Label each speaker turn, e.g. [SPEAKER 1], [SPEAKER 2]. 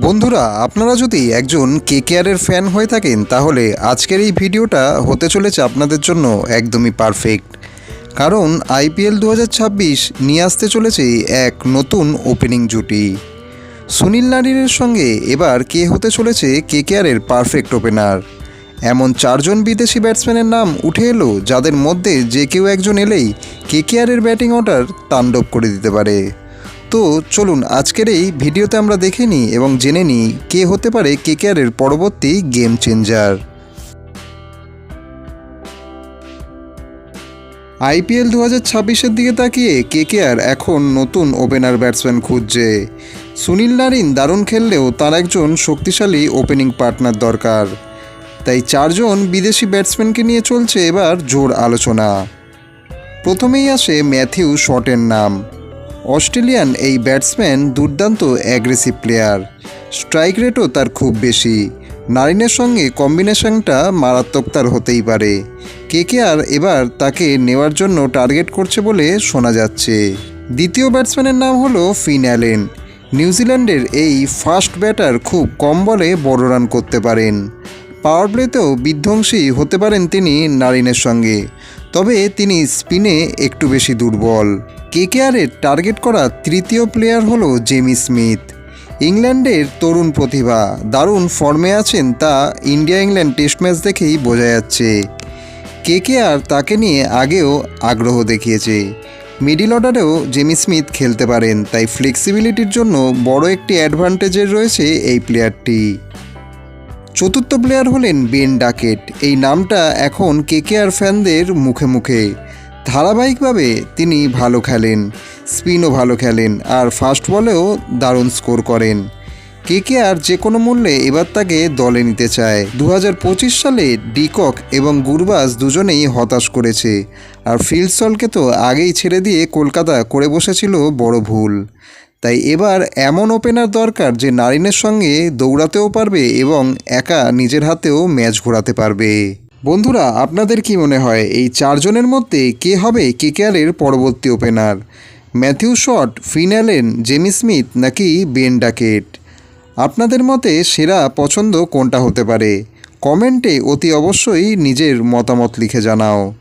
[SPEAKER 1] বন্ধুরা, আপনারা যদি একজন কেকেআরের ফ্যান হয়ে থাকেন, তাহলে আজকের এই ভিডিওটা হতে চলেছে আপনাদের জন্য একদমই পারফেক্ট। কারণ আইপিএল দু হাজার ছাব্বিশ নিয়ে আসতে চলেছে এক নতুন ওপেনিং জুটি। সুনীল নারিনের সঙ্গে এবার কে হতে চলেছে কেকেআরের পারফেক্ট ওপেনার? এমন চারজন বিদেশি ব্যাটসম্যানের নাম উঠে এলো, যাদের মধ্যে যে কেউ একজন এলেই কেকেআরের ব্যাটিং অর্ডার তাণ্ডব করে দিতে পারে। তো চলুন, আজকের এই ভিডিওতে আমরা দেখে নিই এবং জেনে নিই কে হতে পারে কেকেআরের পরবর্তী গেম চেঞ্জার। আইপিএল দু হাজার ছাব্বিশের দিকে তাকিয়ে কেকেআর এখন নতুন ওপেনার ব্যাটসম্যান খুঁজছে। সুনীল নারিন দারুণ খেললেও তার একজন শক্তিশালী ওপেনিং পার্টনার দরকার। তাই চারজন বিদেশি ব্যাটসম্যানকে নিয়ে চলছে এবার জোর আলোচনা। প্রথমেই আসে ম্যাথিউ শটের নাম। অস্ট্রেলিয়ান এই ব্যাটসম্যান দুর্দান্ত অ্যাগ্রেসিভ প্লেয়ার স্ট্রাইক রেটও তার খুব বেশি। নারিনের সঙ্গে কম্বিনেশনটা মারাত্মক তার হতেই পারে। কেকেআর এবার তাকে নেওয়ার জন্য টার্গেট করছে বলে শোনা যাচ্ছে। দ্বিতীয় ব্যাটসম্যানের নাম হলো ফিন অ্যালেন। নিউজিল্যান্ডের এই ফাস্ট ব্যাটার খুব কম বলে বড় রান করতে পারেন। পাওয়ার প্লেতেও বিধ্বংসী হতে পারেন তিনি নারিনের সঙ্গে। তবে তিনি স্পিনে একটু বেশি দুর্বল। কেকেআরের টার্গেট করা তৃতীয় প্লেয়ার হলো জেমি স্মিথ। ইংল্যান্ডের তরুণ প্রতিভা, দারুণ ফর্মে আছেন তা ইন্ডিয়া ইংল্যান্ড টেস্ট ম্যাচ দেখেই বোঝা যাচ্ছে। কেকেআর তাকে নিয়ে আগেও আগ্রহ দেখিয়েছে। মিডিল অর্ডারেও জেমি স্মিথ খেলতে পারেন, তাই ফ্লেক্সিবিলিটির জন্য বড় একটি অ্যাডভান্টেজের রয়েছে এই প্লেয়ারটি। চতুর্থ প্লেয়ার হলেন বেন ডাকেট, এই নামটা এখন কেকেআর ফ্যানদের মুখে মুখে। ধারাবাহিকভাবে তিনি ভালো খেলেন, স্পিনও ভালো খেলেন আর ফাস্ট বলেও দারুণ স্কোর করেন। কে কে আর যে কোনো মূল্যে এবার তাকে দলে নিতে চায়। দু হাজার পঁচিশ সালে ডিকক এবং গুরবাজ দুজনেই হতাশ করেছে আর ফিল্ডসলকে তো আগেই ছেড়ে দিয়ে কলকাতা করে বসেছিল বড় ভুল। তাই এবার এমন ওপেনার দরকার যে নারিনের সঙ্গে দৌড়াতেও পারবে এবং একা নিজের হাতেও ম্যাচ ঘোরাতে পারবে। বন্ধুরা, আপনাদের কি মনে হয় এই চারজনের মধ্যে কে হবে কেকেআরের পরবর্তী opener? Matthew Short Finn Allen Jamie Smith নাকি বেন ডাকেট? আপনাদের মতে সেরা পছন্দ কোনটা হতে পারে? কমেন্টে অতি অবশ্যই নিজের মতামত লিখে জানাও।